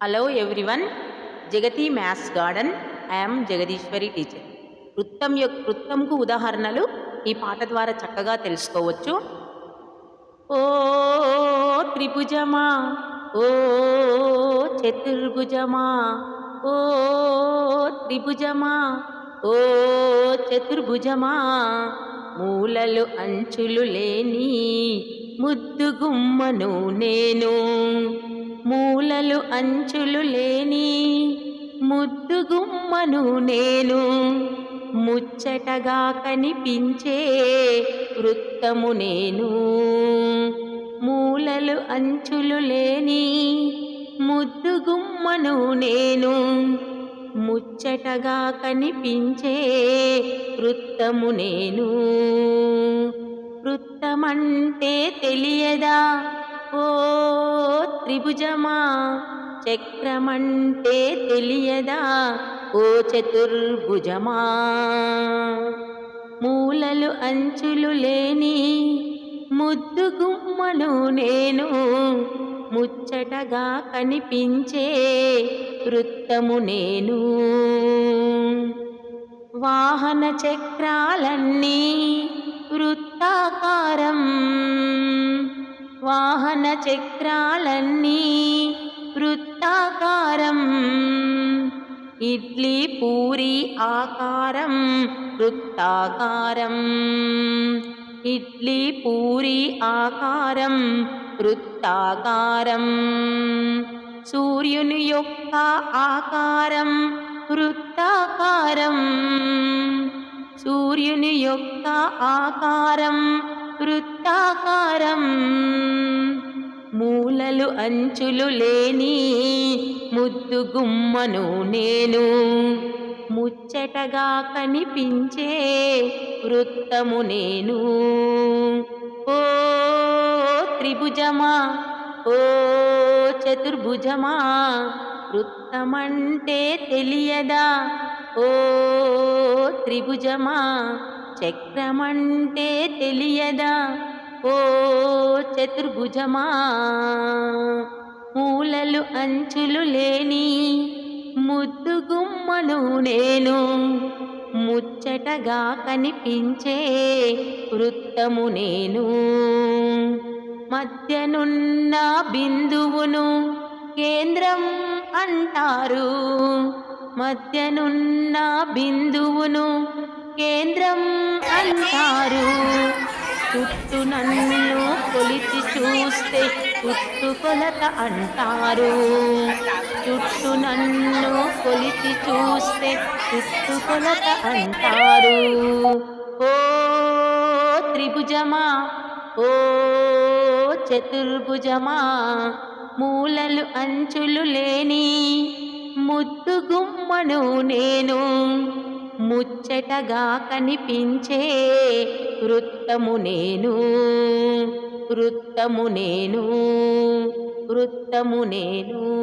Hello everyone Jagathi maths garden I'm Jagadeeswari teacher వృత్తం యొక్క వృత్తంకు ఉదాహరణలు ఈ పాట ద్వారా చక్కగా తెలుసుకోవచ్చు ఓ త్రిభుజమా ఓ చతుర్భుజమా ఓ త్రిభుజమా ఓ చతుర్భుజమా మూలలు అంచులు లేని ముద్దు గుమ్మను నేను. మూలలు అంచులు లేని ముద్దు గుమ్మను నేను. ముచ్చటగా కనిపించే వృత్తము నేను. మూలలు అంచులు లేని ముద్దు గుమ్మను నేను. ముచ్చటగా కనిపించే వృత్తము నేను. వృత్తమంటే తెలియదా? ఓ త్రిభుజమా? చక్రమంటే తెలియదా? ఓ చతుర్భుజమా? మూలలు అంచులు లేని ముద్దు గుమ్మను నేను ముచ్చటగా కనిపించే వృత్తము నేను. వాహన చక్రాలన్నీ వృత్తాకారం. వాహన చక్రాలన్నీ వృత్తాకారం. ఇడ్లీ పూరి ఆకారం వృత్తాకారం. ఇడ్లీ పూరి ఆకారం వృత్తాకారం. సూర్యుని యొక్క ఆకారం వృత్తాకారం. సూర్యుని యొక్క ఆకారం వృత్తాకారం. మూలలు అంచులు లేని ముద్దు గుమ్మను నేను ముచ్చటగా కనిపించే వృత్తము నేను. ఓ త్రిభుజమా ఓ చతుర్భుజమా వృత్తమంటే తెలియదా? ఓ త్రిభుజమా చక్రమంటే తెలియదా? ఓ చతుర్భుజమా మూలలు అంచులు లేని ముద్దు గుమ్మను నేను ముచ్చటగా కనిపించే వృత్తము నేను. మధ్యనున్న బిందువును కేంద్రం అంటారు. మధ్యనున్న బిందువును కేంద్రం అంటారు. చుట్టూ నన్ను కొలిచి చూస్తే చుట్టు కొలత అంటారు. చుట్టు నన్ను కొలిచి చూస్తే చుట్టు కొలత అంటారు. ఓ త్రిభుజమా? ఓ చతుర్భుజమా? మూలలు అంచులు లేని ముద్దు గుమ్మను నేను ముచ్చటగా కనిపించే వృత్తము నేను వృత్తము నేను వృత్తము నేను.